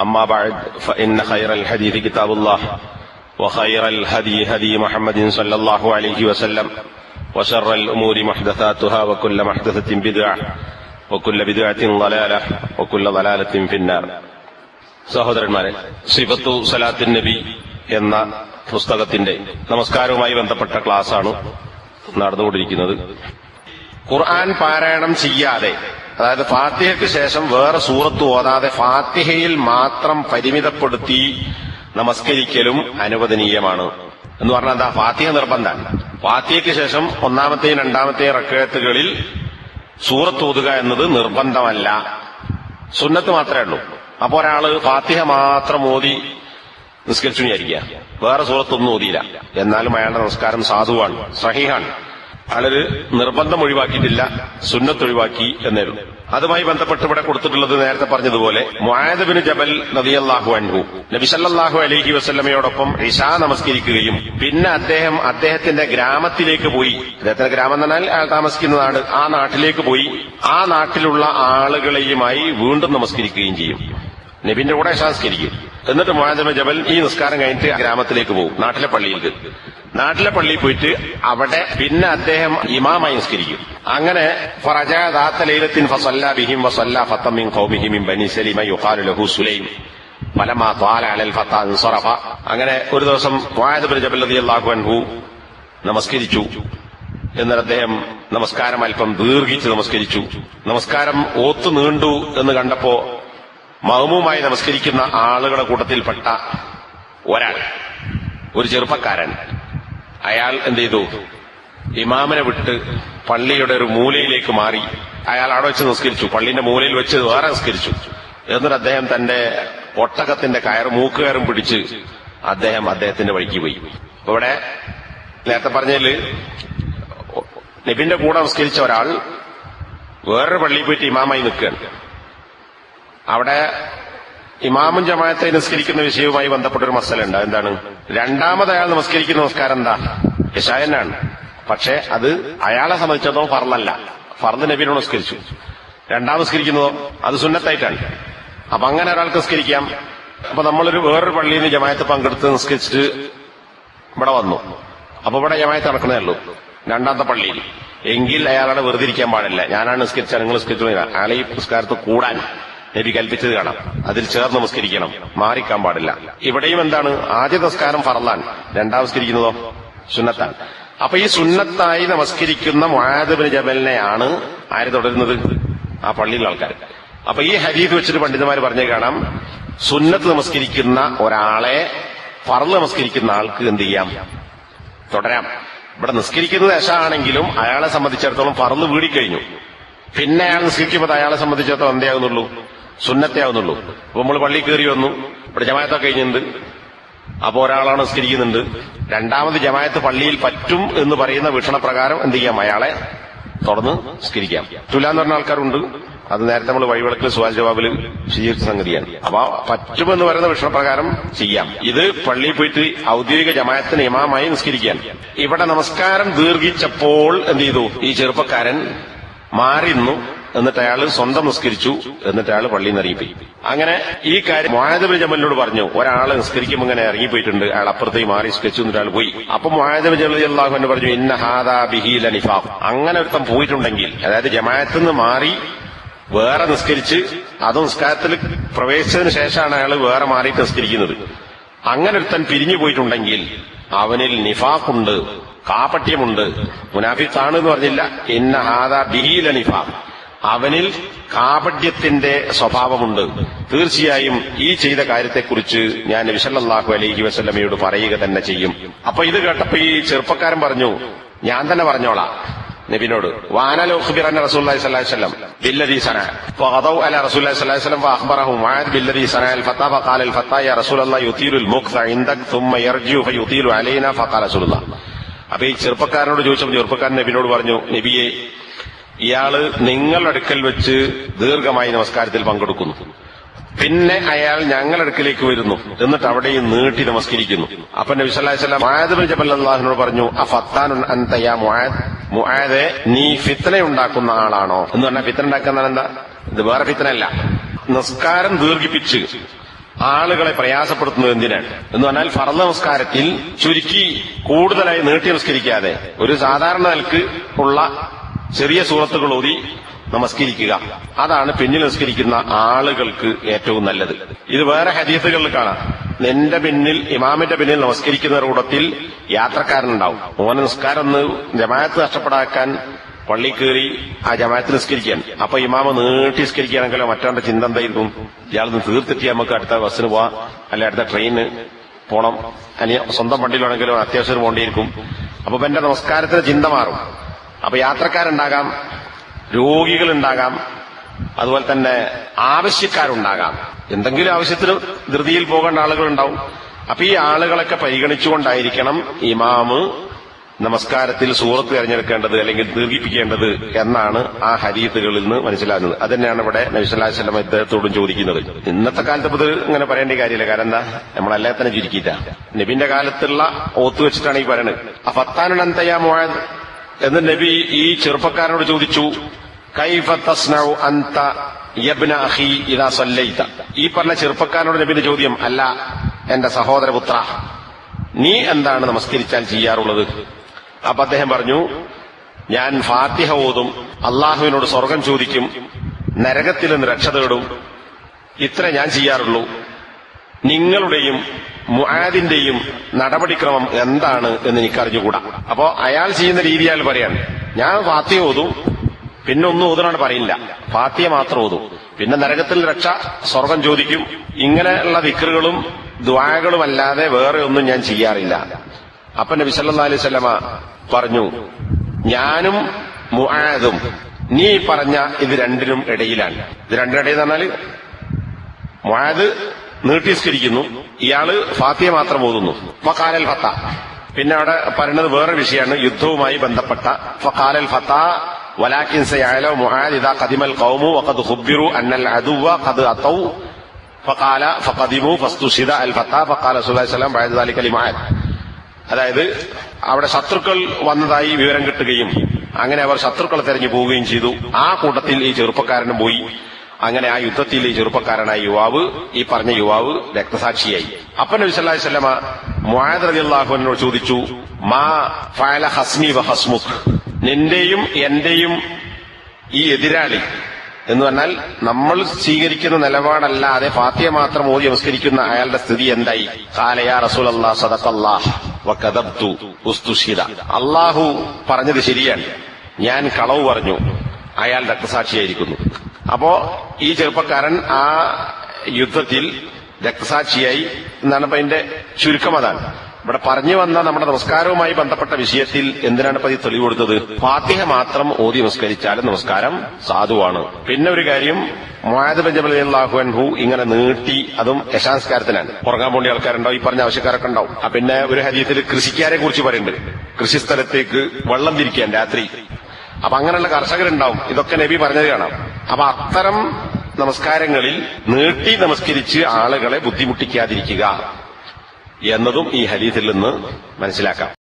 أما بعد فإن خير الحديث كتاب الله وخير الهدي هدي محمد صلى الله عليه وسلم وشر الأمور محدثاتها وكل محدثة بدعة وكل بدعة ضلالة وكل ضلالة في النار സഹോദരന്മാരെ സിഫത്തു സലാത്തിൻ നബി എന്ന പുസ്തകത്തിന്റെ നമസ്കാരവുമായി ബന്ധപ്പെട്ട ക്ലാസ്സാണ് നടന്നുകൊണ്ടിരിക്കുന്നത് ഖുർആൻ പാരായണം ചെയ്യാതെ അതായത് ഫാത്തിഹയ്ക്ക് ശേഷം വേറെ സൂറത്ത് ഓതാതെ ഫാത്തിഹയിൽ മാത്രം പരിമിതപ്പെടുത്തി നമസ്കരിക്കലും അനുവദനീയമാണ്. എന്ന് പറഞ്ഞാൽ എന്താ? ഫാത്തിഹ നിർബന്ധമാണ്. ഫാത്തിഹയ്ക്ക് ശേഷം ഒന്നാമത്തെയും രണ്ടാമത്തെയും റക്കയത്തുകളിൽ സൂറത്ത് ഓതുക എന്നത് നിർബന്ധമല്ല. സുന്നത്ത് മാത്രമേ ഉള്ളൂ. അപ്പൊ ഒരാൾ ഫാത്തിഹ മാത്രം ഓതി നിസ്കരിച്ചു വിചാരിക്കുക. വേറെ സൂറത്തൊന്നും ഓതിയില്ല. എന്നാലും അയാളുടെ നമസ്കാരം സാധുവാണ് സഹിഹാണ്. അയാളൊരു നിർബന്ധം ഒഴിവാക്കിയിട്ടില്ല സുന്നത്ത് ഒഴിവാക്കി എന്നായിരുന്നു. അതുമായി ബന്ധപ്പെട്ട് ഇവിടെ കൊടുത്തിട്ടുള്ളത് നേരത്തെ പറഞ്ഞതുപോലെ മുഹാദബിന് ജബൽ നദിയല്ലാഹു അൻഹു. നബിസല്ലാഹു അലഹി വസ്ലമയോടൊപ്പം ഇഷാ നമസ്കരിക്കുകയും പിന്നെ അദ്ദേഹം അദ്ദേഹത്തിന്റെ ഗ്രാമത്തിലേക്ക് പോയി. അദ്ദേഹത്തിന്റെ ഗ്രാമം എന്ന് പറഞ്ഞാൽ അയാൾ താമസിക്കുന്ന നാട് ആ നാട്ടിലേക്ക് പോയി. ആ നാട്ടിലുള്ള ആളുകളെയുമായി വീണ്ടും നമസ്കരിക്കുകയും ചെയ്യും. നബിന്റെ കൂടെ ശാസ്കരിക്കും എന്നിട്ട് മുഹാദമ ജബൽ ഈ നിസ്കാരം കഴിഞ്ഞിട്ട് ഗ്രാമത്തിലേക്ക് പോകും നാട്ടിലെ പള്ളിയിലേക്ക്. നാട്ടിലെ പള്ളിയിൽ പോയിട്ട് അവിടെ പിന്നെ അദ്ദേഹം ഇമാമായി നിസ്കരിക്കും. അങ്ങനെ ഫസല്ല ബിഹിം ഫത്തമിൻ ബനി ലഹു സുലൈം. ത്വാല അങ്ങനെ ഒരു ദിവസം ബിൻ ജബൽ റളിയല്ലാഹു അൻഹു നമസ്കരിച്ചു. എന്നാൽ അദ്ദേഹം നമസ്കാരം അല്പം ദീർഘിച്ച് നമസ്കരിച്ചു. നമസ്കാരം ഓത്തു നീണ്ടു എന്ന് കണ്ടപ്പോ മഹമുമായി നമസ്കരിക്കുന്ന ആളുകളുടെ കൂട്ടത്തിൽപ്പെട്ട ഒരാൾ ഒരു ചെറുപ്പക്കാരൻ. അയാൾ എന്ത് ചെയ്തു? ഇമാമിനെ വിട്ട് പള്ളിയുടെ ഒരു മൂലയിലേക്ക് മാറി. അയാൾ അവിടെ വെച്ച് നിസ്കരിച്ചു. പള്ളിന്റെ മൂലയിൽ വെച്ച് വേറെ നിസ്കരിച്ചു. എന്നിട്ട് അദ്ദേഹം തന്റെ ഒട്ടകത്തിന്റെ കയർ മൂക്കുകയറും പിടിച്ച് അദ്ദേഹം അദ്ദേഹത്തിന്റെ വഴിക്ക് പോയി. ഇവിടെ നേരത്തെ പറഞ്ഞതിൽ നബിന്റെ കൂടെ നിസ്കരിച്ച ഒരാൾ വേറൊരു പള്ളിയിൽ പോയിട്ട് ഇമാമായി നിൽക്കുകയാണ്. അവിടെ ഇമാമും ജമാഅത്തെ നിസ്കരിക്കുന്ന വിഷയവുമായി ബന്ധപ്പെട്ട ഒരു മസലുണ്ട് എന്താണ് രണ്ടാമത് അയാൾ നമസ്കരിക്കുന്ന നമസ്കാരം എന്താ? യശായനാണ് പക്ഷെ അത് അയാളെ സംബന്ധിച്ചിടത്തോളം ഫർലല്ല ഫർദ് നബീനോട് നിസ്കരിച്ചു. രണ്ടാം നിസ്കരിക്കുന്നതോ? അത് സുന്നത്തായിട്ടാണ്. അപ്പൊ അങ്ങനെ ഒരാൾക്ക് നിസ്കരിക്കാം. അപ്പൊ നമ്മളൊരു വേറൊരു പള്ളിയിൽ നിന്ന് ജമായത്ത് പങ്കെടുത്ത് നിസ്കരിച്ചിട്ട് ഇവിടെ വന്നു. അപ്പൊ ഇവിടെ ജമായത്ത് നടക്കുന്നേ ഉള്ളൂ. രണ്ടാമത്തെ പള്ളിയിൽ. എങ്കിൽ അയാളെ വെറുതെ ഇരിക്കാൻ പാടില്ല. ഞാനാണ് നിസ്കരിച്ചാൽ നിങ്ങൾ നിസ്കരിച്ചു അയാളെ ഈ നിസ്കാരത്ത് കൂടാൻ. നബി കൽപ്പിച്ചത് കാണാം. അതിൽ ചേർന്ന് നമസ്കരിക്കണം മാറിക്കാൻ പാടില്ല. ഇവിടെയും എന്താണ്? ആദ്യ നമസ്കാരം ഫറലാൻ രണ്ടാം നമസ്കരിക്കുന്നതോ സുന്നത്താണ്. അപ്പൊ ഈ സുന്നത്തായി നമസ്കരിക്കുന്ന മുഹാദബിന് ജബലിനെയാണ് ആര് തുടരുന്നത്? ആ പള്ളിയിലെ ആൾക്കാർ അപ്പൊ ഈ ഹരീത് വെച്ചിട്ട് പണ്ഡിതന്മാർ പറഞ്ഞു കാണാം. സുന്നത്ത് നമസ്കരിക്കുന്ന ഒരാളെ ഫറൽ നമസ്കരിക്കുന്ന ആൾക്ക് എന്ത് ചെയ്യാം? തുടരാം. ഇവിടെ നിസ്കരിക്കുന്നത് ദശാണെങ്കിലും അയാളെ സംബന്ധിച്ചിടത്തോളം ഫറന്ന് വീടിക്കഴിഞ്ഞു. പിന്നെ അയാൾ നിസ്കരിക്കുമ്പോൾ അയാളെ സംബന്ധിച്ചിടത്തോളം എന്തേ ആകുന്നുള്ളൂ സുന്നത്തെ ആവുന്നുള്ളൂ. അപ്പൊ നമ്മൾ പള്ളി കയറി വന്നു. ഇവിടെ ജമായത്തൊക്കെ കഴിഞ്ഞിട്ടുണ്ട്. അപ്പൊ ഒരാളാണ് നിസ്കരിക്കുന്നുണ്ട്. രണ്ടാമത് ജമായത്ത് പള്ളിയിൽ പറ്റും എന്ന് പറയുന്ന വീക്ഷണപ്രകാരം എന്ത് ചെയ്യാം? അയാളെ തുടർന്ന് സ്കരിക്കാം തുലാന്ന് പറഞ്ഞ ആൾക്കാരുണ്ട്. അത് നേരത്തെ നമ്മൾ വഴിവിളക്കിൽ സുവാൽ ജവാബിൽ വിശദീകരിച്ച സംഗതിയാണ്. അപ്പൊ പറ്റുമെന്ന് പറയുന്ന വിഷയപ്രകാരം ചെയ്യാം. ഇത് പള്ളിയിൽ പോയിട്ട് ഔദ്യോഗിക ജമായത്തിന് ഇമാമായി നിസ്കരിക്കാൻ ഇവിടെ നമസ്കാരം ദീർഘിച്ചപ്പോൾ എന്ത് ചെയ്തു? ഈ ചെറുപ്പക്കാരൻ മാറി നിന്നു. എന്നിട്ട് അയാൾ സ്വന്തം നിസ്കരിച്ചു എന്നിട്ട് അയാൾ പള്ളിയിൽ നിന്ന് ഇറങ്ങിപ്പോയി. അങ്ങനെ ഈ കാര്യം മുഹാദബ് ജമലിനോട് പറഞ്ഞു ഒരാൾ നിസ്കരിക്കുമ്പോൾ ഇങ്ങനെ ഇറങ്ങിപ്പോയിട്ടുണ്ട് അയാൾ അപ്പുറത്തേക്ക് മാറി നിസ്കരിച്ചു എന്നിട്ട് അയാൾ പോയി. അപ്പൊ മുഹാദബ് ജമലി അള്ളാഹു എന്ന് പറഞ്ഞു ഇന്ന ഹാദാ ബിഹീല ലനിഫാ അങ്ങനെ ഒരുത്തം പോയിട്ടുണ്ടെങ്കിൽ അതായത് ജമാഅത്തിൽ നിന്ന് മാറി വേറെ നിസ്കരിച്ച് അത് നിസ്കാരത്തിൽ പ്രവേശിച്ചതിന് ശേഷമാണ് അയാൾ വേറെ മാറിയിട്ട് നിസ്കരിക്കുന്നത്. അങ്ങനെ ഒരുത്തൻ പിരിഞ്ഞു പോയിട്ടുണ്ടെങ്കിൽ അവനിൽ നിഫാഖുണ്ട് കാപട്യമുണ്ട് മുനാഫിഖാണ് എന്ന് പറഞ്ഞില്ല. ഇന്ന ഹാദാ ബിഹീല നിഫാഖ്. അവനിൽ കാപഡ്യത്തിന്റെ സ്വഭാവമുണ്ട്. തീർച്ചയായും ഈ ചെയ്ത കാര്യത്തെക്കുറിച്ച് ഞാൻ വിശല്ലാഹു അലൈഹി വസ്ലമയോട് പറയുക തന്നെ ചെയ്യും. അപ്പൊ ഇത് കേട്ടപ്പോ ഈ ചെറുപ്പക്കാരൻ പറഞ്ഞു ഞാൻ തന്നെ പറഞ്ഞോളാം. നബിനോട് വാനലോഖിബിറന്ന റസൂല്ലായി വസല്ലം സന. അല വസല്ലം റസൂലല്ലാഹി അലൈനാ ഫഖാല ഈ ചെറുപ്പക്കാരനോട് ചോദിച്ചപ്പോൾ ചെറുപ്പക്കാരൻ നബിനോട് പറഞ്ഞു നബിയെ ഇയാൾ നിങ്ങളുടെ അടുക്കൽ വെച്ച് ദീർഘമായി നമസ്കാരത്തിൽ പങ്കെടുക്കുന്നു. പിന്നെ അയാൾ ഞങ്ങളുടെ അടുക്കലേക്ക് വരുന്നു. എന്നിട്ട് അവിടെയും നീട്ടി നമസ്കരിക്കുന്നു. അപ്പൊ നബി വസല്ലം മുആദ് ബിൻ ജബൽ പറഞ്ഞു ആ അൻത യാ മുആദ്? മുആദെ നീ ഫിത്തന ഉണ്ടാക്കുന്ന ആളാണോ? എന്ന് പറഞ്ഞാൽ ഫിത്തന ഉണ്ടാക്കുന്ന എന്താ? ഇത് വേറെ ഫിത്തനല്ല നിസ്കാരം ദീർഘിപ്പിച്ച് ആളുകളെ പ്രയാസപ്പെടുത്തുന്നത് എന്തിനാണ്? എന്ന് പറഞ്ഞാൽ ഫറന്ന നമസ്കാരത്തിൽ ചുരുക്കി കൂടുതലായി നീട്ടി നമസ്കരിക്കാതെ ഒരു സാധാരണ നിലയ്ക്ക് ഉള്ള ചെറിയ സൂറത്തുകൾ ഓതി നമസ്കരിക്കുക. അതാണ് പിന്നിൽ നമസ്കരിക്കുന്ന ആളുകൾക്ക് ഏറ്റവും നല്ലത്. ഇത് വേറെ ഹദീസുകളിൽ കാണാം. നിന്റെ പിന്നിൽ ഇമാമിന്റെ പിന്നിൽ നമസ്കരിക്കുന്ന കൂടത്തിൽ യാത്രക്കാരനുണ്ടാവും. ഓനെ നമസ്കാരം ഒന്ന് ജമാഅത്ത് നഷ്ടപ്പെടാക്കാൻ പള്ളി കയറി ആ ജമാഅത്ത് നിസ്കരിക്കാൻ. അപ്പൊ ഇമാമ നീട്ടി നിസ്കരിക്കുകയാണെങ്കിലോ മറ്റവന്റെ ചിന്ത എന്തായിരിക്കും? ഇയാൾ തീർത്തിട്ട് നമുക്ക് അടുത്ത ബസ്സിന് പോവാം. അല്ലെ അടുത്ത ട്രെയിന് പോണം. അല്ലെങ്കിൽ സ്വന്തം വണ്ടിയിലാണെങ്കിലോ അത്യാവശ്യം പോകേണ്ടിയിരിക്കും അപ്പൊ എന്റെ നമസ്കാരത്തിന് ചിന്ത മാറും. അപ്പൊ യാത്രക്കാരുണ്ടാകാം രോഗികളുണ്ടാകാം അതുപോലെ തന്നെ ആവശ്യക്കാരുണ്ടാകാം. എന്തെങ്കിലും ആവശ്യത്തിന് ധൃതിയിൽ പോകേണ്ട ആളുകളുണ്ടാവും. അപ്പൊ ഈ ആളുകളൊക്കെ പരിഗണിച്ചുകൊണ്ടായിരിക്കണം ഇമാമ് നമസ്കാരത്തിൽ സൂറത്ത് തിരഞ്ഞെടുക്കേണ്ടത് അല്ലെങ്കിൽ ദീർഘിപ്പിക്കേണ്ടത് എന്നാണ് ആ ഹരീത്തുകളിൽ നിന്ന് മനസ്സിലാകുന്നത്. അത് തന്നെയാണ് ഇവിടെ നബിസ്വല്ലാസ്ലം ഇദ്ദേഹത്തോടും ചോദിക്കുന്നത്. ഇന്നത്തെ കാലത്ത് ഇത് ഇങ്ങനെ പറയേണ്ട കാര്യമില്ല. കാരണം എന്താ? നമ്മളെല്ലാം തന്നെ ചുരുക്കിയിട്ട നബിന്റെ കാലത്തുള്ള ഓത്ത് വെച്ചിട്ടാണ് ഈ പറയുന്നത് അഫത്താനുനന്തയാ മുആദ് എന്ന് നബി ഈ ചെറുപ്പക്കാരനോട് ചോദിച്ചു കൈഫ തസ്നഉ അന്ത യബ്ന ഇദാ സല്ലൈത? ഈ പറഞ്ഞ ചെറുപ്പക്കാരനോട് നബിന്റെ ചോദ്യം അല്ല എന്റെ സഹോദരപുത്ര നീ എന്താണ് നമസ്കരിച്ചാൽ ചെയ്യാറുള്ളത്? അപ്പൊ അദ്ദേഹം പറഞ്ഞു ഞാൻ ഫാത്തിഹ ഓതും അള്ളാഹുവിനോട് സ്വർഗം ചോദിക്കും നരകത്തിൽ നിന്ന് രക്ഷ തേടും ഇത്ര ഞാൻ ചെയ്യാറുള്ളൂ. നിങ്ങളുടെയും മുആദിന്റെയും നടപടിക്രമം എന്താണ് എന്ന് എനിക്ക് അറിഞ്ഞുകൂടാ അപ്പോ അയാൾ ചെയ്യുന്ന രീതി അയാൾ പറയാണ്. ഞാൻ ഫാത്തിയ ഓതും പിന്നെ ഒന്നും ഓതനാണ് പറയില്ല ഫാത്തിയ മാത്രം ഓതും. പിന്നെ നരകത്തിൽ രക്ഷ സ്വർഗം ചോദിക്കും. ഇങ്ങനെയുള്ള വിക്രുകളും ദ്വാകളും അല്ലാതെ വേറെ ഒന്നും ഞാൻ ചെയ്യാറില്ല. അപ്പൊ നബി സല്ലല്ലാഹു അലൈഹി സ്വലമ പറഞ്ഞു ഞാനും മുആദും നീ പറഞ്ഞ ഇത് രണ്ടിനും ഇടയിലാണ്. ഇത് രണ്ടിനിടയിൽ എന്ന് പറഞ്ഞാൽ മുആദ് നീട്ടിസ്കരിക്കുന്നു ഇയാൾ ഫാത്തിയ മാത്രം ഓതുന്നു. ഫക്കാലൽ ഫത്ത. പിന്നെ അവിടെ പറയുന്നത് വേറെ വിഷയമാണ്. യുദ്ധവുമായി ബന്ധപ്പെട്ട ഫക്കാലൽ ഫത്ത വലാക്കിൻ സയാലോ മുഹാദ് ഇതാ കദിമൽ കൗമു വഖദ് ഹുബിറു അന്നൽ അദുവ ഖദ് അത്തൗ. ഫഖാല ഫഖദിമു ഫസ്തുഷിദ അൽ ഫത്ത ഫക്കാല അലൈഹി വസല്ലം ബഅദ് ദാലിക ലിമാഅദ് അതായത് അവിടെ ശത്രുക്കൾ വന്നതായി വിവരം കിട്ടുകയും അങ്ങനെ അവർ ശത്രുക്കളെ തെരഞ്ഞു പോവുകയും ചെയ്തു. ആ കൂട്ടത്തിൽ ഈ ചെറുപ്പക്കാരനും പോയി. അങ്ങനെ ആ യുദ്ധത്തിൽ ചെറുപ്പക്കാരനായ യുവാവ് ഈ പറഞ്ഞ യുവാവ് രക്തസാക്ഷിയായി. അപ്പൻ നബി സല്ലല്ലാഹു അലൈഹി വസല്ലമ മുആദ് അള്ളാഹുനോട് ചോദിച്ചു മാ ഫഅല ഹസ്മി വ ഹസ്മുഖ് നിന്റെയും എന്റെയും ഈ എതിരാളി എന്ന് പറഞ്ഞാൽ നമ്മൾ സ്വീകരിക്കുന്ന നിലപാടല്ലാതെ ഫാത്തിയ മാത്രം ഓതി നമസ്കരിക്കുന്ന അയാളുടെ സ്ഥിതി എന്തായി? കാലയാ റസൂൽ അള്ളാഹ് ഉസ്തുഷിത അള്ളാഹു പറഞ്ഞത് ശരിയാണ്. ഞാൻ കളവ് പറഞ്ഞു അയാൾ രക്തസാക്ഷിയായിരിക്കുന്നു. അപ്പോ ഈ ചെറുപ്പക്കാരൻ ആ യുദ്ധത്തിൽ രക്തസാക്ഷിയായി എന്നാണ് ഇപ്പൊ അതിന്റെ ചുരുക്കം അതാണ്. ഇവിടെ പറഞ്ഞു വന്ന നമ്മുടെ നമസ്കാരവുമായി ബന്ധപ്പെട്ട വിഷയത്തിൽ എന്തിനാണ് പതി തെളിവ് കൊടുത്തത്? ഫാത്തിഹ മാത്രം ഓതി നമസ്കരിച്ചാലും നമസ്കാരം സാധുവാണ്. പിന്നെ ഒരു കാര്യം മായത് ജബൽ റളിയല്ലാഹു അൻഹു ഇങ്ങനെ നീട്ടി അതും യശാംസ്കാരത്തിനാണ്. ഉറങ്ങാൻ പോണ്ടി ആൾക്കാരുണ്ടാവും ഈ പറഞ്ഞ ആവശ്യക്കാരൊക്കെ ഉണ്ടാവും. പിന്നെ ഒരു ഹരീത്തിൽ കൃഷിക്കാരെ കുറിച്ച് കൃഷി സ്ഥലത്തേക്ക് വെള്ളം തിരിക്കാൻ രാത്രി. അപ്പൊ അങ്ങനെയുള്ള കർഷകരുണ്ടാവും. ഇതൊക്കെ നബി പറഞ്ഞത് കാണാം. അപ്പൊ അത്തരം നമസ്കാരങ്ങളിൽ നീട്ടി നമസ്കരിച്ച് ആളുകളെ ബുദ്ധിമുട്ടിക്കാതിരിക്കുക എന്നതും ഈ ഹദീസിൽ നിന്ന് മനസ്സിലാക്കാം.